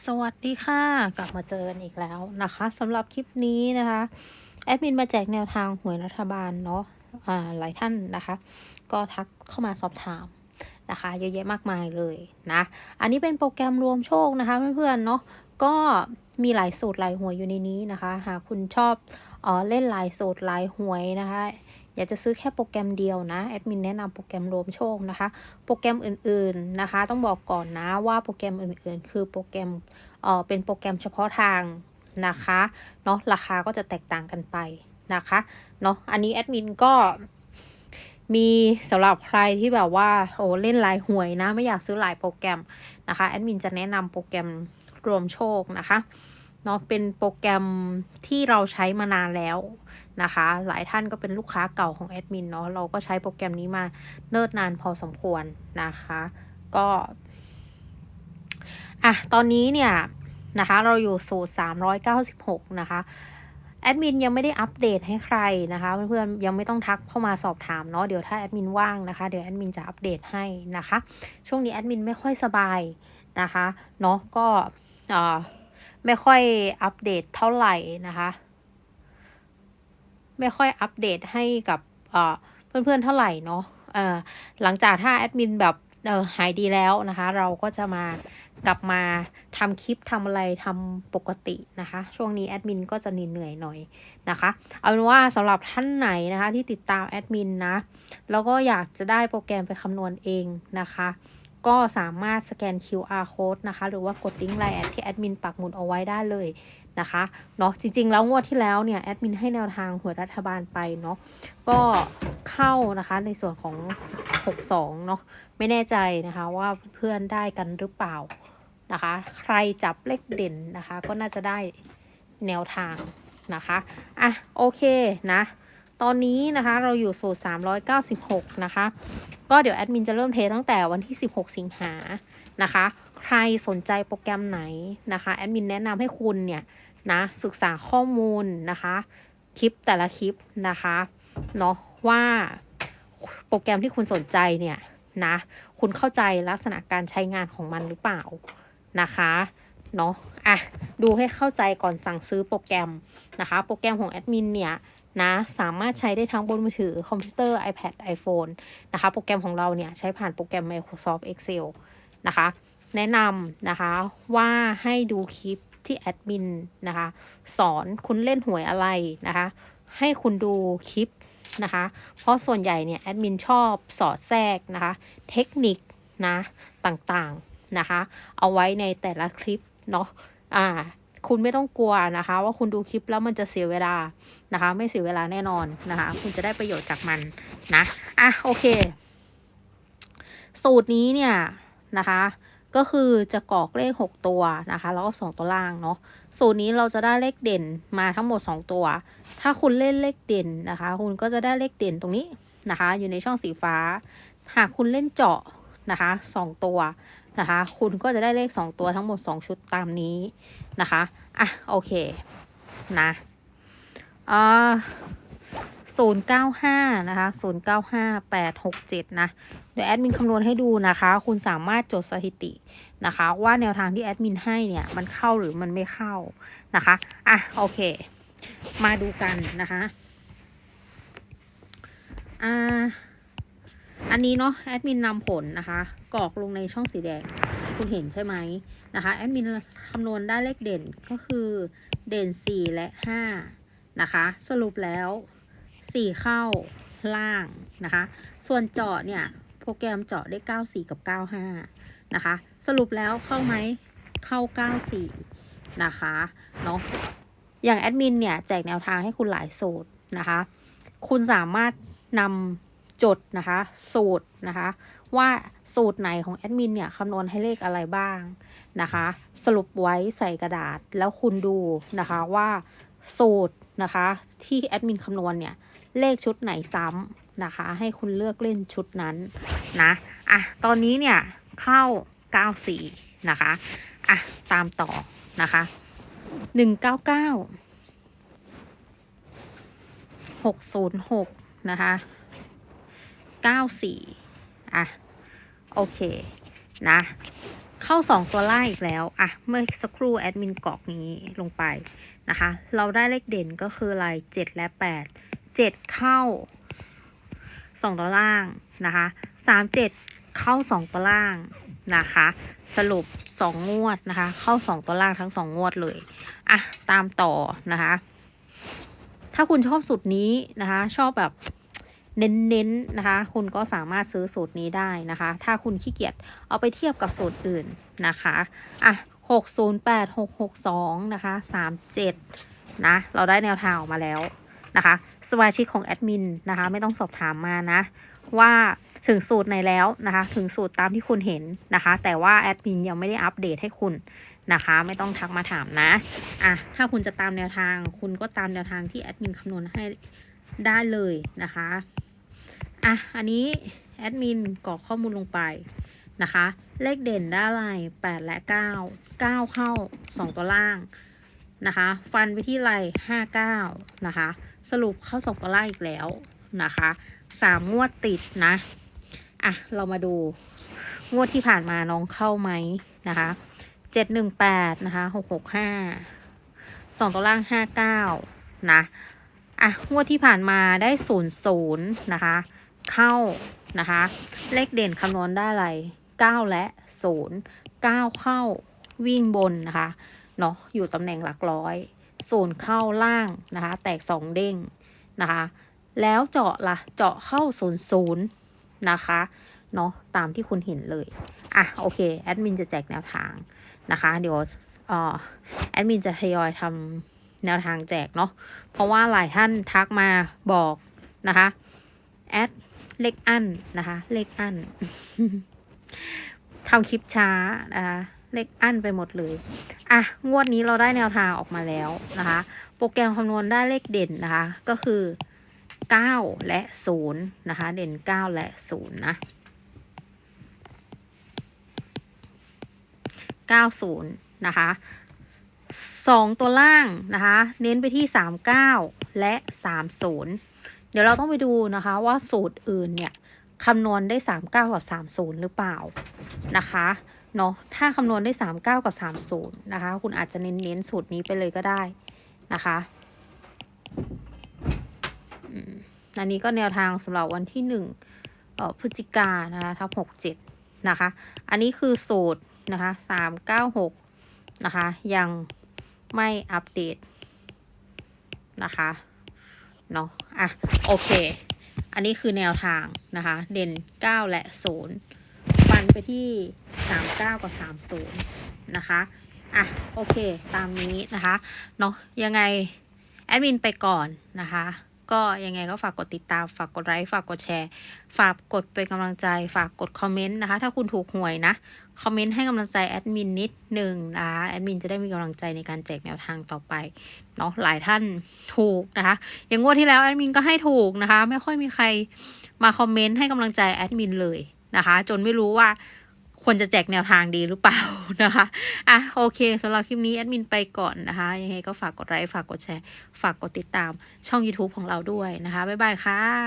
สวัสดีค่ะ กลับมาเจอกันอีกแล้วนะคะสำหรับคลิปนี้นะคะ แอดมินมาแจกแนวทางหวยรัฐบาลเนาะอ่าหลายท่านนะคะ ก็ทักเข้ามาสอบถามนะคะ เยอะแยะมากมายเลยนะ อันนี้เป็นโปรแกรมรวมโชคนะคะเพื่อนๆเนาะก็มีหลายสูตรหลายหวยอยู่ในนี้นะคะ หากคุณชอบเออเล่นหลายสูตรหลายหวยนะคะ อยากจะซื้อแค่โปรแกรมเดียวนะแอดมินแนะนำโปรแกรมรวมโชคนะคะ โปรแกรมอื่นๆนะคะ ต้องบอกก่อนนะว่าโปรแกรมอื่นๆ คือโปรแกรมเอ่อเป็นโปรแกรมเฉพาะทางนะคะเนาะราคาก็จะแตกต่างกันไปนะคะเนาะอันนี้แอดมินก็มีสำหรับใครที่แบบว่าโอ้เล่นหลายหวยนะ ไม่อยากซื้อหลายโปรแกรมนะคะแอดมินจะแนะนำโปรแกรมรวมโชคนะคะเนาะเป็นโปรแกรมที่เราใช้มานานแล้ว นะคะ หลายท่านก็เป็นลูกค้าเก่าของแอดมินเนาะเราก็ใช้โปรแกรมนี้มาเนิ่นนานพอสมควรนะคะ ก็อะตอนนี้เนี่ยนะคะเราอยู่สูตร396 นะคะแอดมินยังไม่ได้อัปเดตให้ใครนะคะเพื่อนๆยังไม่ต้องทักเข้ามาสอบถามเนาะเดี๋ยวถ้าแอดมินว่างนะคะเดี๋ยวแอดมินจะอัปเดตให้นะคะ ช่วงนี้แอดมินไม่ค่อยสบายนะคะเนาะก็อ่อไม่ค่อยอัปเดตเท่าไหร่นะคะ ไม่ค่อยอัปเดตให้กับเพื่อนๆเท่าไหร่เนาะเอ่อหลังจากถ้าแอดมินแบบเออหายดีแล้วนะคะ เราก็จะมากลับมาทำคลิปทำอะไรทำปกตินะคะ ช่วงนี้แอดมินก็จะเหนื่อยหน่อยนะคะ เอาเป็นว่าสำหรับท่านไหนนะคะที่ติดตามแอดมินนะแล้วก็อยากจะได้โปรแกรมไปคำนวณเองนะคะ ก็สามารถสแกน QR code นะคะ หรือว่ากดลิงก์ไลน์แอดที่แอดมินปักหมุดเอาไว้ได้เลย นะคะเนาะจริง ๆ แล้วงวดที่แล้วเนี่ยแอดมินให้แนวทางหวยรัฐบาลไปเนาะก็เข้านะคะในส่วนของ 62เนาะไม่แน่ใจนะคะว่าเพื่อนได้กันหรือเปล่านะคะ ใครจับเลขเด่นนะคะ ก็น่าจะได้แนวทางนะคะอะโอเคนะ ตอนนี้นะคะเราอยู่สูตร 396 นะคะ ก็เดี๋ยวแอดมินจะเริ่มเทตั้งแต่วันที่ 16 สิงหานะคะ ใครสนใจโปรแกรมไหนนะคะแอดมินแนะนำให้คุณเนี่ยนะศึกษาข้อมูลนะคะคลิปแต่ละคลิปนะคะเนาะว่าโปรแกรมที่คุณสนใจเนี่ยนะคุณเข้าใจลักษณะการใช้งานของมันหรือเปล่านะคะเนาะอะดูให้เข้าใจก่อนสั่งซื้อโปรแกรมนะคะ โปรแกรมของแอดมินเนี่ยนะสามารถใช้ได้ทั้งบนมือถือคอมพิวเตอร์ iPad iPhone นะคะ โปรแกรมของเราเนี่ยใช้ผ่านโปรแกรม Microsoft Excel นะคะ แนะนำนะคะว่าให้ดูคลิปที่แอดมินนะคะสอนคุณเล่นหวยอะไรนะคะให้คุณดูคลิปนะคะ เพราะส่วนใหญ่เนี่ยแอดมินชอบสอดแทรกนะคะ เทคนิคนะต่างๆนะคะ เอาไว้ในแต่ละคลิปเนาะอ่า คุณไม่ต้องกลัวนะคะ ว่าคุณดูคลิปแล้วมันจะเสียเวลานะคะ ไม่เสียเวลาแน่นอนนะคะ คุณจะได้ประโยชน์จากมันนะอะโอเค สูตรนี้เนี่ยนะคะ ก็คือจะกรอกเลข 6 ตัวนะคะ แล้วก็ 2 ตัวล่างเนาะสูตรนี้เราจะได้เลขเด่นมาทั้งหมด 2 ตัว ถ้าคุณเล่นเลขเด่นนะคะ คุณก็จะได้เลขเด่นตรงนี้นะคะ อยู่ในช่องสีฟ้า หากคุณเล่นเจาะนะคะ 2 ตัวนะคะ คุณก็จะได้เลข 2 ตัวทั้งหมด 2 ชุดตามนี้นะคะ อะ โอเค นะอ่า ศูนเก้าห้านะคะศูนย์เก้าห้าแปดหกเจ็ดนะ เดี๋ยวแอดมินคำนวณให้ดูนะคะ คุณสามารถจดสถิตินะคะ ว่าแนวทางที่แอดมินให้เนี่ยมันเข้าหรือมันไม่เข้านะคะ อะ โอเค มาดูกันนะคะ อ่า อันนี้เนาะแอดมินนำผลนะคะกรอกลงในช่องสีแดง คุณเห็นใช่ไหมนะคะแอดมินคำนวณได้เลขเด่นก็คือเด่น 4 และ 5 นะคะ สรุปแล้ว 4เข้าล่างนะคะ ส่วนเจาะเนี่ยโปรแกรมเจาะได้ 94 กับ 95 นะคะ สรุปแล้วเข้าไหมเข้า 94 นะคะเนาะอย่างแอดมินเนี่ยแจกแนวทางให้คุณหลายสูตรนะคะ คุณสามารถนำจดนะคะ สูตรนะคะ ว่าสูตรไหนของแอดมินเนี่ยคำนวณให้เลขอะไรบ้างนะคะ สรุปไว้ใส่กระดาษแล้วคุณดูนะคะว่าสูตรนะคะที่แอดมินคำนวณเนี่ย เลขชุดไหนซ้ำนะคะ ให้คุณเลือกเล่นชุดนั้นนะอะตอนนี้เนี่ยเข้า 94 นะคะอะตามต่อนะคะ 199 606 นะคะ 94 อะ โอเค นะ เข้าสองตัวล่าอีกแล้ว อะ เมื่อสักครู่แอดมินกรอกนี้ลงไปนะคะ เราได้เลขเด่นก็คืออะไรเจ็ดและแปด เจ็ดเข้าสองตัวล่างนะคะสามเจ็ดเข้าสองตัวล่างนะคะ สรุปสองงวดนะคะ เข้าสองตัวล่างทั้งสองงวดเลยอะตามต่อนะคะ ถ้าคุณชอบสูตรนี้นะคะ ชอบแบบเน้นๆนะคะ คุณก็สามารถซื้อสูตรนี้ได้นะคะ ถ้าคุณขี้เกียจเอาไปเทียบกับสูตรอื่นนะคะอะหกศูนย์แปดหกหกสองนะคะสามเจ็ดนะ เราได้แนวทางออกมาแล้วนะคะ สมาชิกของแอดมินนะคะ ไม่ต้องสอบถามมานะ ว่าถึงสูตรไหนแล้วนะคะ ถึงสูตรตามที่คุณเห็นนะคะ แต่ว่าแอดมินยังไม่ได้อัปเดตให้คุณนะคะ ไม่ต้องทักมาถามนะอะถ้าคุณจะตามแนวทาง คุณก็ตามแนวทางที่แอดมินคำนวณให้ได้เลยนะคะอะอันนี้แอดมินกรอกข้อมูลลงไปนะคะ เลขเด่นได้อะไร8 และ 9 9 เข้า 2 ตัวล่างนะคะ ฟันไปที่ไร59 นะคะ สรุปเข้า2ตัวล่างอีกแล้วนะคะสามงวดติดนะอะเรามาดูงวดที่ผ่านมาน้องเข้าไหมนะคะเจ็ดหนึ่งแปดนะคะหกหกห้าสองตัวล่างห้าเก้านะอะงวดที่ผ่านมาได้ศูนย์ศูนย์นะคะเข้านะคะ เลขเด่นคำนวณได้อะไรเก้าและศูนย์เก้าเข้าวิ่งบนนะคะเนาะอยู่ตำแหน่งหลักร้อย ศูนย์เข้าล่างนะคะ แตกสองเด้งนะคะ แล้วเจาะละ่ะเจาะเข้าศูนย์ศูนย์นะคะเนาะตามที่คุณเห็นเลยอะโอเคแอดมินจะแจกแนวทางนะคะ เดี๋ยวเอ่อแอดมินจะทยอยทำแนวทางแจกเนาะเพราะว่าหลายท่านทักมาบอกนะคะแอดเลขอันนะคะ เลขอันทำคลิปช้านะคะ เลขอันไปหมดเลย อะ งวดนี้เราได้แนวทางออกมาแล้วนะคะ โปรแกรมคำนวณได้เลขเด่นนะคะ ก็คือ 9 และ 0 นะคะ เด่น 9 และ 0 นะ 90 นะคะ 2 ตัวล่างนะคะ เน้นไปที่ 39 และ 30 เดี๋ยวเราต้องไปดูนะคะว่าสูตรอื่นเนี่ยคำนวณได้ 39 กับ 30 หรือเปล่านะคะ เนาะถ้าคำนวณได้ 39 กับ 30 นะคะ คุณอาจจะเน้นเน้นสูตรนี้ไปเลยก็ได้นะคะอันนี้ก็แนวทางสำหรับวันที่หนึ่งเอ่อพฤศจิกานะคะทับหกเจ็ดนะคะ อันนี้คือสูตรนะคะสามเก้าหกนะคะ ยังไม่อัปเดตนะคะเนาะอะ โอเค อันนี้คือแนวทางนะคะ เด่น 9 และ 0 นไปที่ 39 กับ 30 นะคะ อะ โอเค ตามนี้นะคะ เนาะยังไง แอดมินไปก่อนนะคะ ก็ยังไงก็ฝากกดติดตาม ฝากกดไลค์ ฝากกดแชร์ ฝากกดเป็นกำลังใจ ฝากกดคอมเมนต์นะคะ ถ้าคุณถูกหวยนะ คอมเมนต์ให้กำลังใจแอดมินนิดหนึ่งนะคะแอดมินจะได้มีกำลังใจในการแจกแนวทางต่อไป เนาะหลายท่านถูกนะคะ อย่างงวดที่แล้วแอดมินก็ให้ถูกนะคะ ไม่ค่อยมีใครมาคอมเมนต์ให้กำลังใจแอดมินเลย นะคะ จนไม่รู้ว่าควรจะแจกแนวทางดีหรือเปล่านะคะ อะโอเคสำหรับคลิปนี้แอดมินไปก่อนนะคะ ยังไงก็ฝากกดไลค์ฝากกดแชร์ ฝากกดติดตามช่อง YouTube ของเราด้วยนะคะ บ๊ายบายค่ะ